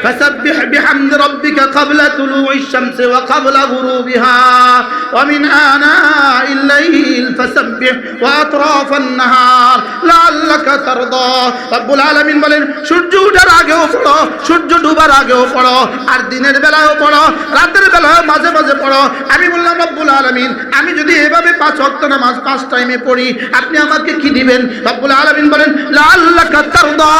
فسبح بحمد ربك قبل طلوع الشمس وقبل غروبها ومن آناء الليل فسبح وأطراف النهار لعلك ترضى رب العالمين বলেন সূর্য ওঠার আগেও পড়ো সূর্য ডুবার আগেও পড়ো আর দিনের বেলাও পড়ো রাতের বেলাও মাঝে মাঝে পড়ো আমি বললাম রব্বুল আলামিন আমি যদি এভাবে পাঁচ ওয়াক্ত নামাজ পাঁচ টাইমে পড়ি আপনি আমাকে কি দিবেন রব্বুল আলামিন বলেন লাল্লাকা তারদা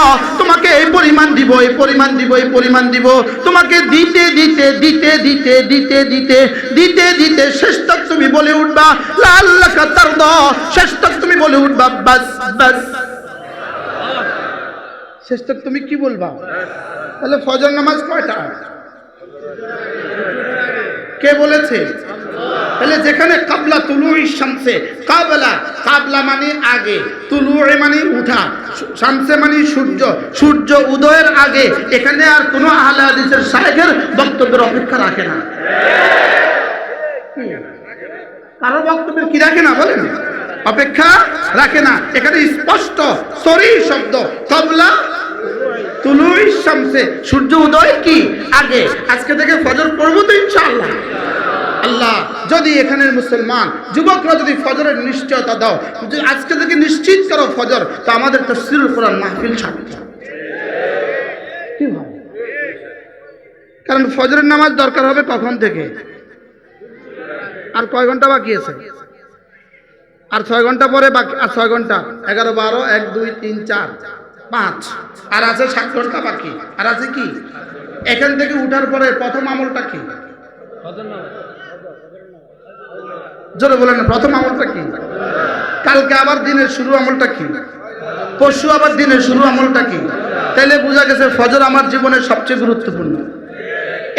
তোমাকে এই পরিমাণ দিব এই পরিমাণ দিব এই পরিমাণ দিব। তোমাকে দিতে দিতে দিতে দিতে দিতে দিতে দিতে দিতে শেষ তক তুমি বলে উঠবা লাল্লাকা তার শেষ তক তুমি বলে উঠবা, বাস বাস। শেষ তক তুমি কি বলবা? তাহলে ফজর নামাজ কয়টা? কে বলেছে? তাহলে যেখানে কাবলা তুলু শামসে, কাবলা কাবলা মানে আগে তুলু মানে উঠা, শামসে মানে সূর্য সূর্য উদয়ের আগে, এখানে আর কোনো আহলে হাদিসের শায়েখের বক্তব্যের অপেক্ষা রাখে না। কারও বক্তব্যের কি রাখে না বলেন? অপেক্ষা রাখে না। এখানে স্পষ্ট, সরি শব্দ, কাবলা তুলুই শামসে, সূর্য উদয় কি? আগে। আজকে থেকে ফজর পড়ব তো ইনশাআল্লাহ। আল্লাহ, যদি এখানের মুসলমান, যুবকরা যদি ফজরের নিশ্চয়তা দাও আজকে থেকে নিশ্চিত করো ফজর, তো আমাদের তফসিরুল কোরআন মাহফিল ভাবে? কারণ ফজরের নামাজ দরকার হবে কখন থেকে? আর কয় ঘণ্টা বাকি আছে? আর ছয় ঘণ্টা পরে বাকি আর ছয় ঘণ্টা? এগারো, বারো, এক, দুই, তিন, চার, পাঁচ। আর আছে সাত ঘণ্টা বাকি। আর আছে কি? এখান থেকে উঠার পরে প্রথম আমলটা কি? জোরে বলেন, প্রথম আমলটা কি? কালকে আবার দিনের শুরু আমলটা কি? পরশু আবার দিনের শুরু আমলটা কি? তাইলে বোঝা গেছে ফজর আমার জীবনের সবচেয়ে গুরুত্বপূর্ণ।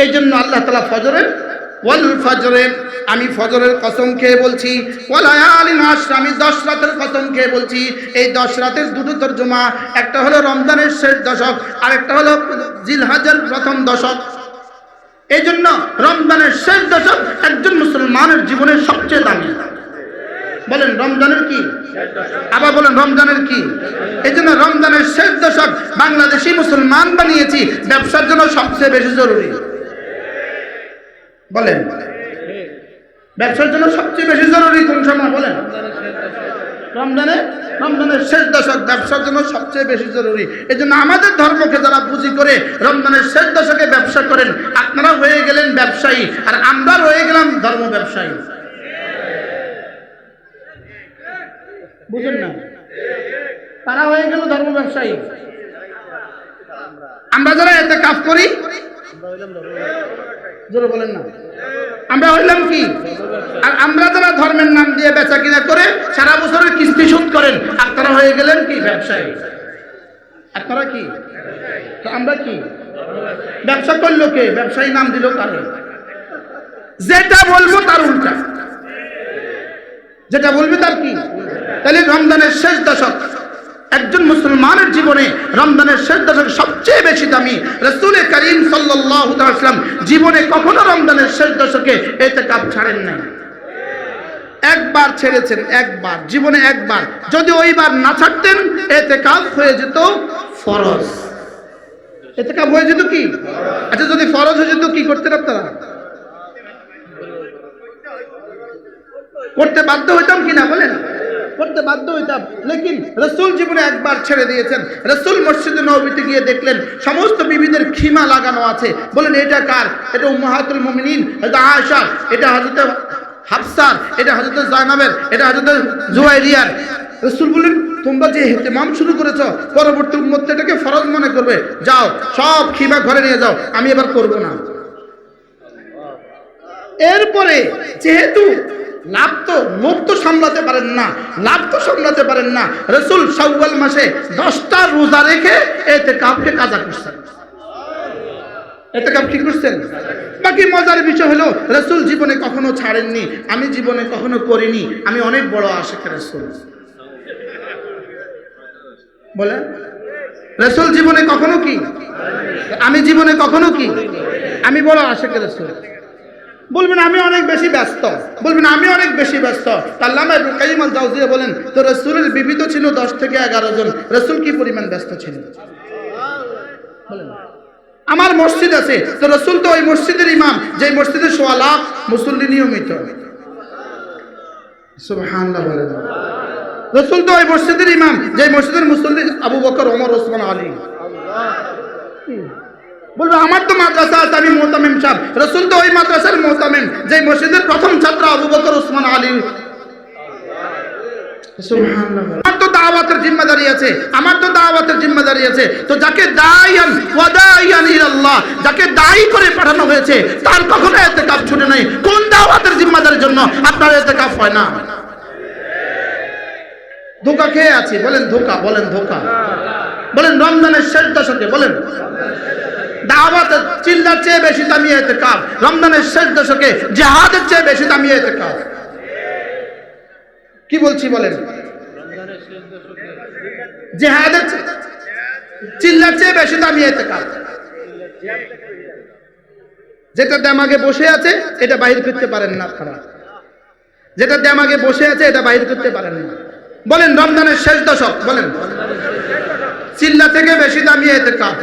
এই জন্য আল্লাহ তালা ফজরের আমি ফজরের কসম খেয়ে বলছি আশর আমি দশ রাতের কসম খেয়ে বলছি, এই দশ রাতের দুটো তর্জমা, একটা হলো রমজানের শেষ দশক আর একটা হলো জিলহাজের প্রথম দশক। এই জন্য রমজানের শেষ দশক একজন মুসলমানের জীবনের সবচেয়ে দামি। বলেন, রমজানের কি? আবার বলেন, রমজানের কি? এই জন্য রমজানের শেষ দশক বাংলাদেশি মুসলমান বানিয়েছি, ব্যবসার জন্য সবচেয়ে বেশি জরুরি। বলেন, ব্যবসার জন্য সবচেয়ে বেশি জরুরি কোন সময়? বলেন। রমজানে রমজানের শেষ দশক ব্যবসার জন্য সবচেয়ে বেশি জরুরি। এই জন্য আমাদের ধর্মকে যারা পুঁজি করে রমজানের শেষ দশকে ব্যবসা করেন, আপনারা হয়ে গেলেন ব্যবসায়ী, আর আমরা রয়ে গেলাম ধর্ম ব্যবসায়ী। বুঝেন না? তারা হয়ে গেল ধর্ম ব্যবসায়ী। আমরা যারা এতে কাজ করি জোরে বলেন না। আমরা হইলাম কি? আর আমরা যারা ধর্মের নাম দিয়ে বেচা কিনা করে সারা বছরের কিস্তি শোধ করেন আপনারা হয়ে গেলেন কি ব্যবসায়ী? আপনারা কি? আমরা কি? ব্যবসা করল কে? ব্যবসায়ী নাম দিল কারে? যেটা বলব তার উল্টা। যেটা বলবে তার কি? তাহলে রমজানের শেষ দশক। একজন মুসলমানের জীবনে রমজানের শেষ দশক সবচেয়ে বেশি দামি রসুল করিম সাল্লাম জীবনে কখনো রমজানের শেষ দশকে এতে কাপ ছাড়েন নাই। একবার ছেড়েছেন, একবার, জীবনে একবার। যদি ওইবার না ছাড়তেন এতে কাপ হয়ে যেত ফরজ। এতে কাপ হয়ে যেত কি? আচ্ছা যদি ফরজ হয়ে যেত, কি করতেন আপনারা? করতে বাধ্য হইতাম কিনা বলেন। করতে বাধ্য হইতাম। লেকিন রসুল জীবনে একবার ছেড়ে দিয়েছেন। রসুল মসজিদে নবীতে গিয়ে দেখলেন, সমস্ত বিবিদের খিমা লাগানো আছে। বলেন, এটা কার? এটা উম্মাহাতুল মুমিনিন আয়েশা, এটা হযরত হাফসার এটা হযরত জায়নাবের এটা হযরত জুয়াইরিয়ার। রসুল বললেন, তোমরা যে হেতেমাম শুরু করেছ, পরবর্তী উম্মত এটাকে ফরজ মনে করবে। যাও, সব খিমা ঘরে নিয়ে যাও, আমি এবার করব না। এরপরে যেহেতু লাভ তো লোভ তো সামলাতে পারেন না, লাভ তো সামলাতে পারেন না। রসুল শাওয়াল মাসে দশটা রোজা রেখে এতে কাপকে কাজা করছেন। এতে কাপ কি করছেন? বাকি মজার বিষয় হলো, রসুল জীবনে কখনো ছাড়েননি, আমি জীবনে কখনো করিনি, আমি অনেক বড় আশেখ রসুল। বলে রসুল জীবনে কখনো কি? আমি জীবনে কখনো কি? আমি বড় আশেখ রসুল। বলবেন, আমি অনেক বেশি ব্যস্ত। বলবেন, আমি অনেক বেশি ব্যস্ত। আল্লামা আল জাওজিয়া বলেন, তো রাসূলের বিবিধ ছিল 10 থেকে 11 জন। রসুল কি পরিমাণ ব্যস্ত ছিল আমার মসজিদ আছে। তো রসুল তো ওই মসজিদের ইমাম, যে মসজিদে সোয়া লাখ মুসল্লি নিয়মিত। রসুল তো ওই মসজিদের ইমাম, যে মসজিদের মুসল্লি আবু বকর, ওমর, ওসমান, আলী। বলবে, আমার তো মাদ্রাসা আছে, আমি মোহতামিম সাহেব। রসুল তো ওই মাদ্রাসার মোহতামিম যে মসজিদের প্রথম ছাত্র আবু বকর ওসমান আলী। আমার তো আছে, আমার তো আছে। যাকে দায়ী করে পাঠানো হয়েছে কখনো নেই। কোন দাওয়াতের জন্য ইতিকাফ হয় না? ধোকা খেয়ে আছি? বলেন ধোকা বলেন ধোকা। বলেন রমজানের শেষ দশকে, বলেন। দাওয়াত চিল্লার চেয়ে বেশি দামি রমজানের শেষ দশকে জিহাদের চেয়ে বেশি দামি কি বলছি বলেন? জেহাদের চিল্লার চেয়ে বেশি দামি যেটা দেমাগে বসে আছে, এটা বাহির করতে পারেন না আপনারা। যেটা দেমাগে বসে আছে, এটা বাহির করতে পারেন না। বলেন, রমজানের শেষ দশক, বলেন। চিল্লা থেকে বেশি দামি এতেকাল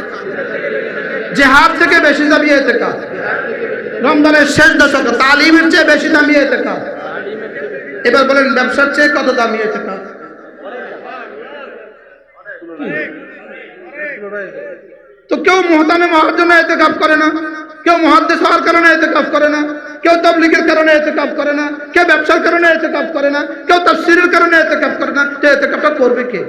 জেহাদ থেকে বেশি দামি এতেকাল রমজানের শেষ দশক, তালিমের চেয়ে বেশি দামি এতেকাল এবার বলেন, ব্যবসার চেয়ে কত দামি এতেকাল তো কেউ মহতামে হওয়ার জন্য এতে কাপ করে না, কেউ মহাদ্দেশ হওয়ার কারণে এতে কাপ করে না, কেউ তবলিগের কারণে এতে কাপ করে না, কেউ ব্যবসার কারণে এতে কাপ করে না, কেউ তফসিরের কারণে এতে কাপ করে না। তো এতে কাপটা করবে কে?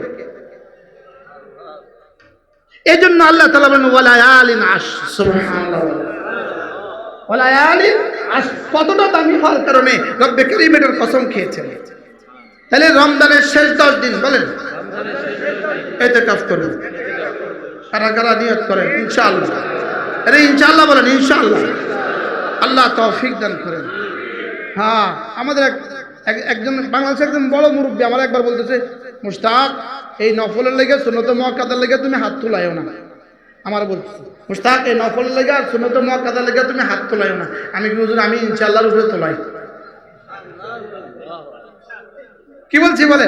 এই জন্য আল্লাহ তালা বলেন, ওয়ালায়ালিন আশ সুবহানাল্লাহ। ওয়ালায়ালিন আশ, কতটা দামি হওয়ার কারণে রব্বে করিম কসম খেয়েছেন। তাহলে রমজানের শেষ দশ দিন বলেন এতে কাপ করবেন কারা কারা নিয়ত করেন, ইনশাআল্লাহ। আরে ইনশাআল্লাহ বলেন, ইনশাআল্লাহ। আল্লাহ তৌফিক দান করেন। হ্যাঁ আমাদের এক- একজন বাংলাদেশের একজন বড় মুরব্বী আমার একবার বলতেছে মুস্তাক এই নফলের লেগে সুনত মহাকাদার লেগে তুমি হাত তোলাইও না। আমার বলতেছে মুস্তাক এই নফলের লেগে আর সুনত মহাকাদার লেগে তুমি হাত তোলাইও না। আমি কি বুঝুন আমি ইনশাআল্লাহর উপরে তোলাই। কি বলছি বলে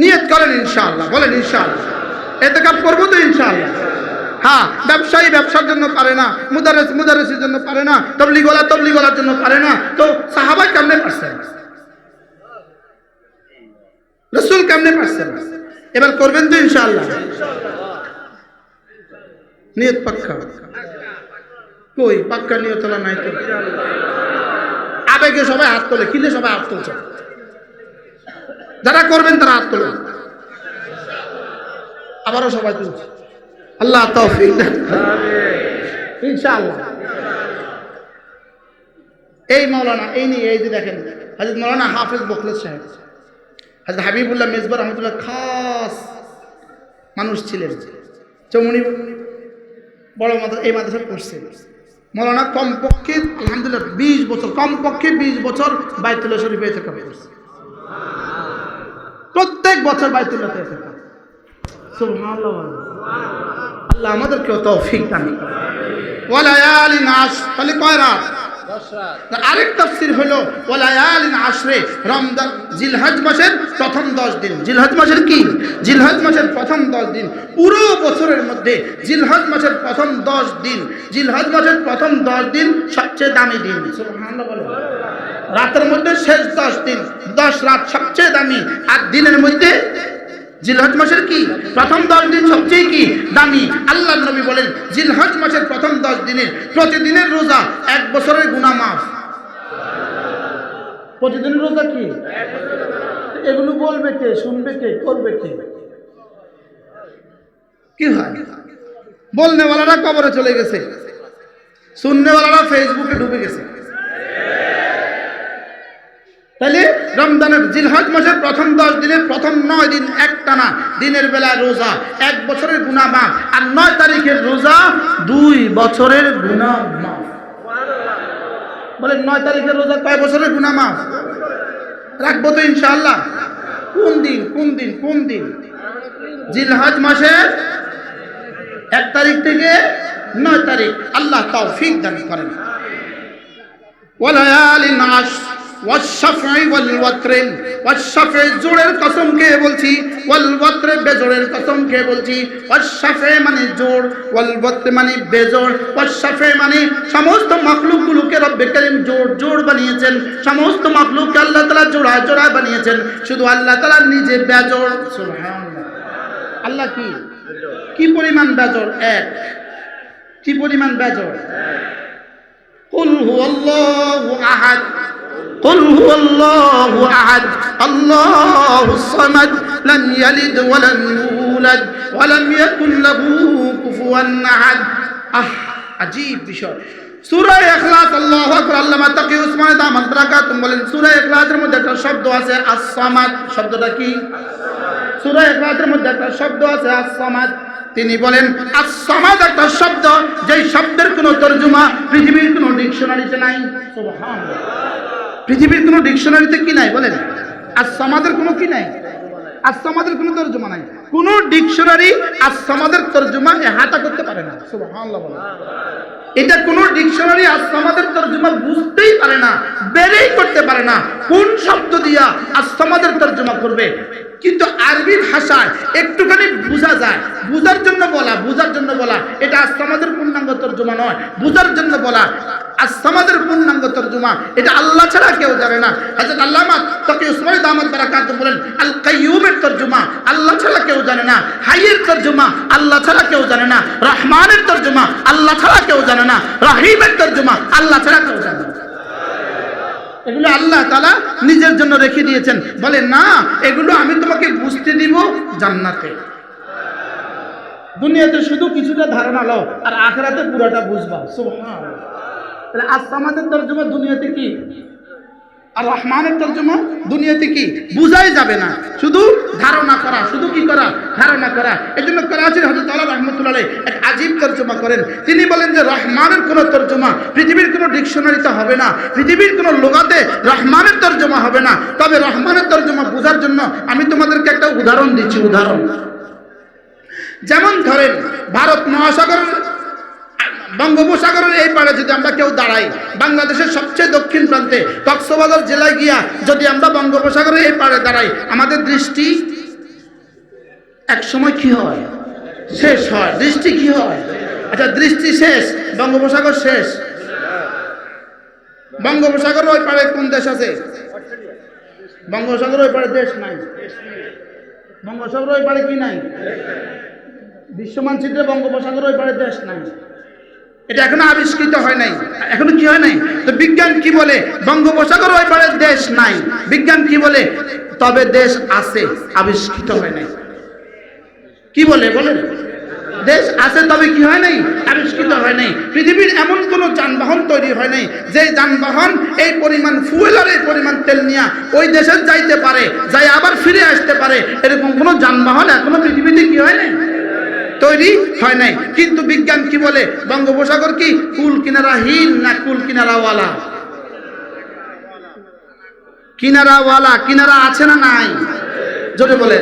নিয়ত করেন ইনশাআল্লাহ, বলেন ইনশাআল্লাহ। এতে কাপ করব তো ইনশাআল্লাহ। হ্যাঁ ব্যবসায়ী ব্যবসার জন্য পারে না, মুদারেস, মুদারেসের জন্য পারে না তবলিগলা তবলিগলার জন্য পারে না। তো সাহাবাই কেমনে পারছেন? রসুল কেমনে পারছেন এবার করবেন তো ইনশাআল্লাহ। নিয়ত পাক্কা। কই? পাক্কা নিয়ত তোলা নাই তো। আবেগে সবাই হাত তোলে কিলে সবাই হাত তুলছে। যারা করবেন তারা হাত তোলেন। আবারও সবাই তুলছে। আল্লাহ তৌফিক। ইনশাআল্লাহ। এই মৌলানা এই নিয়ে এই যে দেখেন হাজরত মৌলানা হাফিজ বখলেদ সাহেব। হাজরত হাবিবুল্লাহ মেজবার রহমতুল্লাহ খাস মানুষ ছিলেন। চৌমনি বড় মাদ্রাসা, এই মাদ্রাসা পড়ছে। মৌলানা কমপক্ষে, আলহামদুলিল্লাহ, বিশ বছর, কমপক্ষে বিশ বছর বাইতুল্লাহ শরীফে থেকে পড়ছে প্রত্যেক বছর বাইতুল্লাহ থেকে আল্লাহ আমাদেরকেও তৌফিক দান করে ওয়ালায়ালি নাস তাহলে কয় রাত আরেক তাফসির হলো, ওয়ালায়ালিন আশরে, রমজান, জিলহজ মাসের প্রথম দশ দিন। জিলহজ মাসের কি? জিলহজ মাসের প্রথম দশ দিন। পুরো বছরের মধ্যে জিলহজ মাসের প্রথম দশ দিন। জিলহজ মাসের প্রথম দশ দিন সবচেয়ে দামি দিন। রাতের মধ্যে শেষ দশ দিন। দশ রাত সবচেয়ে দামি। আর দিনের মধ্যে জিলহজ মাসের কি? প্রথম দশ দিন সবচেয়ে কি? দামি। আল্লাহ নবী বলেন, জিলহজ মাসের প্রথম দশ দিনের, প্রতিদিনের রোজা এক বছরের গুণা মাফ। প্রতিদিনের রোজা কি? এগুলো বলবে কে? শুনবে কে? করবে কে? কি হয়? বলনেওয়ালারা কবরে চলে গেছে। শুননেওয়ালারা ফেসবুকে ডুবে গেছে। তাহলে রমজানের জিলহজ মাসের প্রথম দশ দিনের প্রথম নয় দিন একটানা, দিনের বেলায় রোজা। এক বছরের গুণা মাফ আর নয় তারিখের রোজা দুই বছরের গুণা মাফ। বলেন, নয় তারিখের রোজা কয় বছরের গুণা মাফ? রাখব তো ইনশাআল্লাহ। কোন দিন কোন দিন কোন দিন? জিলহজ মাসের এক তারিখ থেকে নয় তারিখ। আল্লাহ তৌফিক দান করেন। ওয়ালায়ালিন আশ জোরের কসম খেয়ে বেজোরের মানে জোর মানে মানে সমস্ত মখলুকগুলোকে রব্বে করিম জোর জোর বানিয়েছেন, সমস্ত মখলুককে আল্লাহ তালা জোড়া জোড়া বানিয়েছেন, শুধু আল্লাহ তালা নিজে বেজর। আল্লাহ কি? কি পরিমাণ বেজর? এক। কি পরিমাণ বেজর? কুল হু আহাদ। قل هو الله أحد الله الصمد لم يلد ولم يولد ولم يكن له كفوا أحد আহ আজীব বিষয় সূরা ইখলাস আল্লাহু আকবার আল্লামা তাকি উসমান দামাত বারাকাতুম বলেন সূরা ইখলাসের মধ্যে একটা শব্দ আছে আস-সামাদ শব্দটা কি সূরা ইখলাসের মধ্যে একটা শব্দ আছে আস-সামাদ তিনি বলেন আস-সামাদ একটা শব্দ যেই শব্দের কোনো তরজমা পৃথিবীর কোনো ডিকশনারিতে নাই সুবহানাল্লাহ পৃথিবীর কোনো ডিকশনারিতে কি নাই? বলেন আর সমাজের কোনো কি নাই? আর সমাজের কোনো তর্জমা নাই। কোনো ডিকশনারি আর সমাজের তর্জমা হাতা করতে পারে না। এটা কোন ডিকশনারি আর সমাজের তর্জমা বুঝতেই পারে না, বেরেই করতে পারে না। কোন শব্দ দিয়া আর সমাজের তর্জমা করবে? কিন্তু আরবি ভাষায় একটুখানি বোঝা যায়। বুঝার জন্য বলা, বুঝার জন্য বলা। এটা আসামাদের পূর্ণাঙ্গ তর্জমা নয়। বুঝার জন্য বলা। আসামাদের পূর্ণাঙ্গ তর্জমা। এটা আল্লাহ ছাড়া কেউ জানে না। হযরত আল্লামা তাকি উসমান দামাত বারাকাত বলেন আল কাইয়ুমের তর্জমা আল্লাহ ছাড়া কেউ জানে না। হাইয়ের তর্জমা আল্লাহ ছাড়া কেউ জানে না। রহমানের তর্জমা আল্লাহ ছাড়া কেউ জানে না। রহিমের তর্জমা আল্লাহ ছাড়া কেউ জানে না। এগুলো আল্লাহ তালা নিজের জন্য রেখে দিয়েছেন। বলে, না, এগুলো আমি তোমাকে বুঝতে দিব জান্নাতে। দুনিয়াতে শুধু কিছুটা ধারণা লও, আর আখরাতে পুরোটা বুঝবা। তাহলে তাহলে সমাজের তর্জমা দুনিয়াতে কি? আর রহমানের তর্জমা দুনিয়াতে কি? বুঝাই যাবে না। শুধু ধারণা করা, শুধু কি করা? ধারণা করা। এই জন্য করাচির হজরত আল্লাহ রহমতুল্লাহ এক আজীব তর্জমা করেন। তিনি বলেন যে, রহমানের কোনো তর্জমা পৃথিবীর কোনো ডিকশনারিতে হবে না। পৃথিবীর কোনো লোগাতে রহমানের তর্জমা হবে না। তবে রহমানের তর্জমা বোঝার জন্য আমি তোমাদেরকে একটা উদাহরণ দিচ্ছি, উদাহরণ। যেমন ধরেন, ভারত মহাসাগরের বঙ্গোপসাগরের এই পাড়ে যদি আমরা কেউ দাঁড়াই, বাংলাদেশের সবচেয়ে দক্ষিণ প্রান্তে কক্সবাজার জেলায় গিয়া যদি আমরা বঙ্গোপসাগরের এই পাড়ে দাঁড়াই, আমাদের দৃষ্টি এক সময় কি হয়? শেষ হয়। দৃষ্টি কি হয়? আচ্ছা দৃষ্টি শেষ, বঙ্গোপসাগর শেষ। বঙ্গোপসাগর ওই পাড়ে কোন দেশ আছে? বঙ্গোপসাগর ওই পাড়ে দেশ নাই। বঙ্গোপসাগর ওই পাড়ে কি নাই? বিশ্ব মানচিত্রে বঙ্গোপসাগর ওই পাড়ে দেশ নাই। এটা এখনও আবিষ্কৃত হয় নাই। এখনও কি হয় নাই? তো বিজ্ঞান কি বলে? বঙ্গোপসাগর ওই পারে দেশ নাই। বিজ্ঞান কি বলে? তবে দেশ আছে, আবিষ্কৃত হয় নাই। কি বলে, বলেন? দেশ আছে, তবে কি হয় নাই? আবিষ্কৃত হয় নাই। পৃথিবীর এমন কোন যানবাহন তৈরি হয় নাই, যে যানবাহন এই পরিমাণ ফুয়েল আর এই পরিমাণ তেল নিয়ে ওই দেশে যাইতে পারে, যাই আবার ফিরে আসতে পারে। এরকম কোন যানবাহন এখনও পৃথিবীতে কি হয় নাই? তৈরি হয় নাই। কিন্তু বিজ্ঞান কি বলে? বঙ্গোপসাগর কি? কুল কিনারাহীন না কুল কিনারাওয়ালা কিনারাওয়ালা কিনারা আছে না নাই? জোরে বলে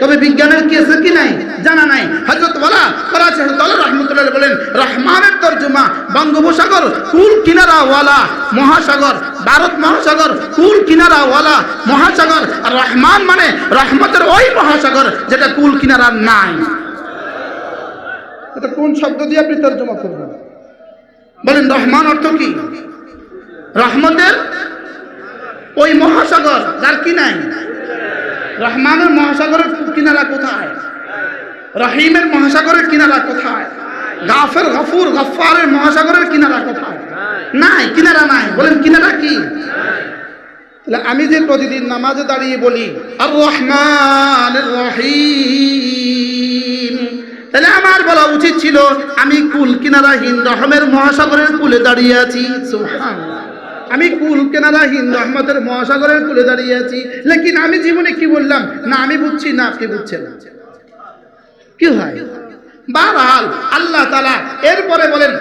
তবে বিজ্ঞানের কি আছে কি নাই? জানা নাই। হযরত ওয়ালা করাচি হযরত আল্লাহ রাহমাতুল্লাহ বলেন, রহমানের তরজমা বঙ্গোপসাগর, কুল কিনারাওয়ালা মহাসাগর, ভারত মহাসাগর, কুল কিনারাওয়ালা মহাসাগর, আর রহমান মানে রহমতের ওই মহাসাগর যেটা কুল কিনারা নাই। এটা কোন শব্দ দিয়ে আপনি তর্জমা করবেন? বলেন, রহমান অর্থ কি? রহমতের ওই মহাসাগর, যার কি নাই? রহমানের মহাসাগরের কিনারা কোথায়? রহিমের মহাসাগরের কিনারা কোথায়? গাফের গফুর গফারের মহাসাগরের কিনারা কোথায়? নাই, কিনারা নাই। বলেন, কিনারা কি? আমি যে প্রতিদিন নামাজে দাঁড়িয়ে বলি, আর রহমান রহিম। তাহলে আমার বলা উচিত ছিল, আমি কুল কিনারাহীন রহমের মহাসাগরের কুলে দাঁড়িয়ে আছি। আমি কুল কিনারাহীন রহমতের মহাসাগরের কুলে দাঁড়িয়ে আছি। লেকিন আমি জীবনে কি বললাম? না, আমি বুঝছি না, আপনি বুঝছেন কি হয়? বারহাল আল্লাহ তালা এরপরে বলেন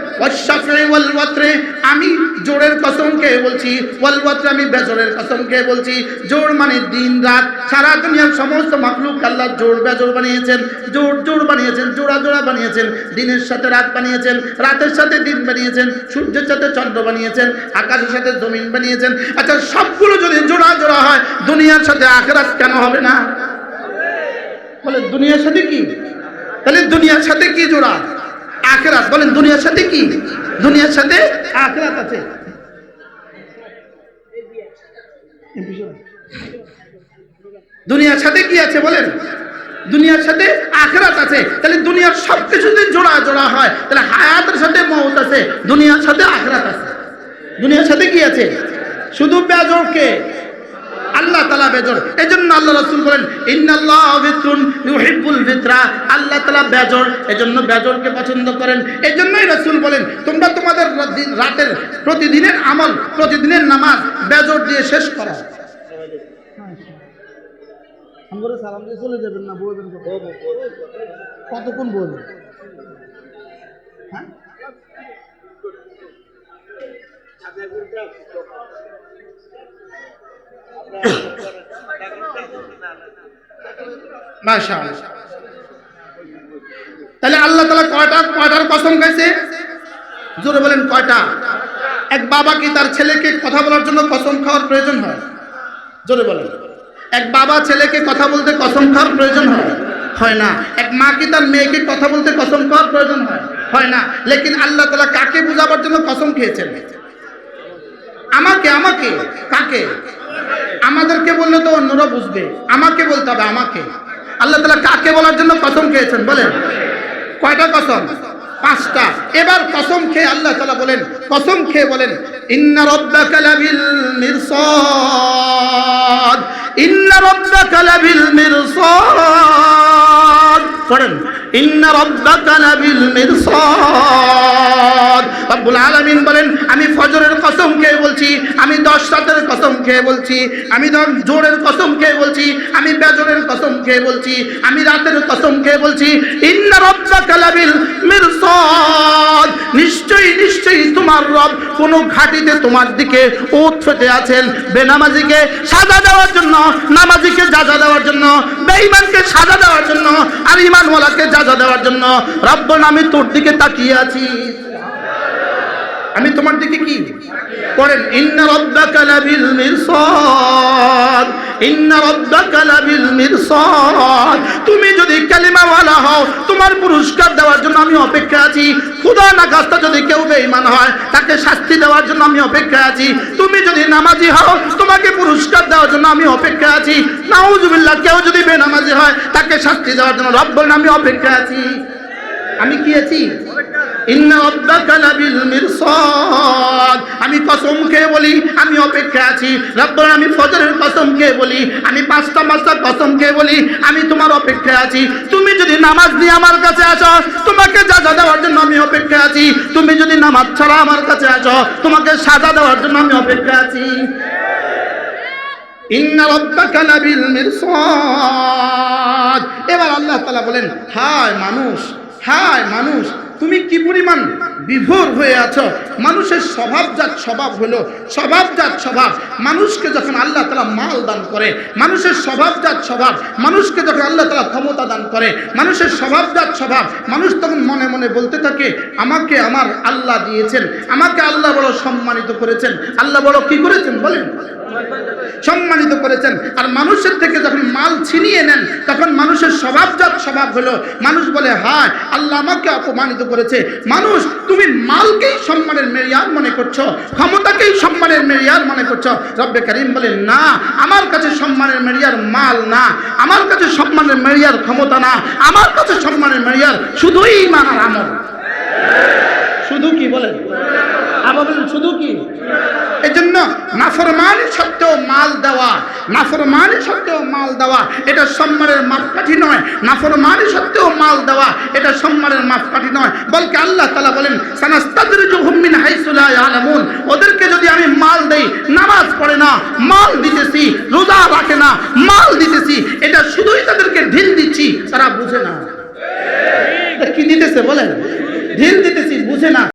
আমি জোরের কসম খেয়ে বলছি ওয়াল আমি বেজরের কসম খেয়ে বলছি, জোর মানে দিন রাত, সারা দুনিয়ার সমস্ত মাকলুক আল্লাহ জোর বেজোর বানিয়েছেন, জোর জোর বানিয়েছেন, জোড়া জোড়া বানিয়েছেন, দিনের সাথে রাত বানিয়েছেন, রাতের সাথে দিন বানিয়েছেন, সূর্যের সাথে চন্দ্র বানিয়েছেন, আকাশের সাথে জমিন বানিয়েছেন আচ্ছা সবগুলো যদি জোড়া জোড়া হয়, দুনিয়ার সাথে আখরাত কেন হবে না? বলে, দুনিয়ার সাথে কি? তাহলে দুনিয়ার সাথে কি জোড়া? আখরাত। বলেন, দুনিয়ার সাথে কি? দুনিয়ার সাথে আখরাত আছে। দুনিয়ার সাথে কি আছে বলেন? দুনিয়ার সাথে আখরাত আছে। তাহলে দুনিয়ার সব কিছুতে জোড়া জোড়া হয়। তাহলে হায়াতের সাথে মৌত আছে। দুনিয়ার সাথে আখরাত আছে। দুনিয়ার সাথে কি আছে? শুধু বেজরকে আল্লাহ তালা বেজর। এই জন্য আল্লাহ রসুল বলেন, ইন্নাল্লাহ বিত্রা আল্লাহ তালা বেজর। এই জন্য বেজরকে পছন্দ করেন। এই জন্যই রসুল বলেন, তোমরা তোমাদের রাতের প্রতিদিনের আমল, প্রতিদিনের নামাজ বেজর দিয়ে শেষ করো। কতক্ষণ তাহলে আল্লাহ তালা কয়টা, কয়টার কসম খাইছে? জোরে বলেন কয়টা? এক বাবা কি তার ছেলেকে কথা বলার জন্য কসম খাওয়ার প্রয়োজন হয়? জোরে বলেন। এক বাবা ছেলেকে কথা বলতে কসম খাওয়ার প্রয়োজন হয়? হয় না। এক মা কি তার মেয়েকে কথা বলতে কসম খাওয়ার প্রয়োজন হয়? হয় না। লেকিন আল্লাহ তালা কাকে বুঝাবার জন্য কসম খেয়েছেন? আমাকে আমাকে, কাকে? আমাদেরকে বললে তো অন্যরা বুঝবে। আমাকে বলতে হবে আমাকে। আল্লাহ তালা কাকে বলার জন্য কসম খেয়েছেন, বলেন? কয়টা কসম? পাঁচটা। এবার কসম খেয়ে আল্লাহ তালা বলেন, কসম খেয়ে বলেন, ইন্না রব্বাকা লাবিল মিরসাদ। ইন্না রব্বাকা লাবিল পড়েন। বলেন, আমি ফজরের কসম খেয়ে বলছি, আমি দশ রাতের কসম খেয়ে বলছি, আমি জোরের কসম খেয়ে বলছি, আমি বেজরের কসম খেয়ে বলছি, আমি রাতের কসম খেয়ে বলছি নিশ্চয়ই নিশ্চয়ই তোমার রব কোন ঘাটিতে তোমার দিকে ফেটে আছেন। বেনামাজিকে সাজা দেওয়ার জন্য, নামাজিকে যাজা দেওয়ার জন্য, বেঈমানকে সাজা দেওয়ার জন্য, আর ইমানওয়ালাকে যাজা দেওয়ার জন্য, রব্বন, আমি তোর দিকে তাকিয়ে আছি। আমি তোমার দিকে কি? করেন, ইন্না রাব্বাকা লাবিল মিরসাদ। তুমি যদি কালিমা ওয়ালা হও, তোমার পুরস্কার দেওয়ার জন্য আমি অপেক্ষা আছি। খুদা না কাস্তা যদি কেউ বেঈমান হয়, তাকে শাস্তি দেওয়ার জন্য আমি অপেক্ষা আছি। তুমি যদি নামাজি হও, তোমাকে পুরস্কার দেওয়ার জন্য আমি অপেক্ষা আছি। নাউজুবিল্লাহ, কেউ যদি বেনামাজি হয়, তাকে শাস্তি দেওয়ার জন্য রব্বন আমি অপেক্ষা আছি। আমি কি আছি? আমি কসম খেয়ে বলি, আমি অপেক্ষা আছি। রব্বর আমি ফজরের কসম খেয়ে বলি, আমি পাঁচটা পাঁচটা কসম খেয়ে বলি, আমি তোমার অপেক্ষা আছি। তুমি যদি নামাজ দিয়ে আমার কাছে আসো, তোমাকে সাজা দেওয়ার জন্য আমি অপেক্ষা আছি। তুমি যদি নামাজ ছাড়া আমার কাছে আসো, তোমাকে সাজা দেওয়ার জন্য আমি অপেক্ষা আছি। এবার আল্লাহ বলেন, হায় মানুষ হায় মানুষ তুমি কি পরিমাণ বিভোর হয়ে আছো? মানুষের স্বভাবজাত স্বভাব হলো স্বভাবজাত স্বভাব। মানুষকে যখন আল্লাহ তালা মাল দান করে, মানুষের স্বভাবজাত স্বভাব। মানুষকে যখন আল্লাহ তালা ক্ষমতা দান করে, মানুষের স্বভাবজাত স্বভাব। মানুষ তখন মনে মনে বলতে থাকে, আমাকে আমার আল্লাহ দিয়েছেন, আমাকে আল্লাহ বড় সম্মানিত করেছেন। আল্লাহ বড় কি করেছেন বলেন? সম্মানিত করেছেন। আর মানুষের থেকে যখন মাল ছিনিয়ে নেন, তখন মানুষের স্বভাবজাত স্বভাব হলো, মানুষ বলে, হায়, আল্লাহ আমাকে অপমানিত করেছে। মানুষ, তুমি মালকেই সম্মানের মেরিয়ার মনে করছ? ক্ষমতাকেই সম্মানের মেরিয়ার মনে করছ? রব্বে করিম বলেন, না, আমার কাছে সম্মানের মেরিয়ার মাল না। আমার কাছে সম্মানের মেরিয়ার ক্ষমতা না। আমার কাছে সম্মানের মেরিয়ার শুধুই মানার আমল। শুধু কি বলেন? বলেন শুধু কি? এই জন্য নাফরমানি সত্ত্বেও মাল দেওয়া নাফরমানি সত্ত্বেও মাল দেওয়া এটা সম্মানের মাপকাঠি নয়। নাফরমানি সত্ত্বেও মাল দেওয়া এটা সম্মানের মাপকাঠি নয়। বলকে আল্লাহ তালা বলেন সানাস্তাদরিজুহুম মিন হাইসু লা ইয়ালামুন। ওদেরকে যদি আমি মাল দেই নামাজ পড়ে না মাল দিতেছি রোজা রাখে না মাল দিতেছি এটা শুধুই তাদেরকে ঢিল দিচ্ছি তারা বুঝে না। কি দিতেছে বলেন? ঢিল দিতেছি বুঝে না।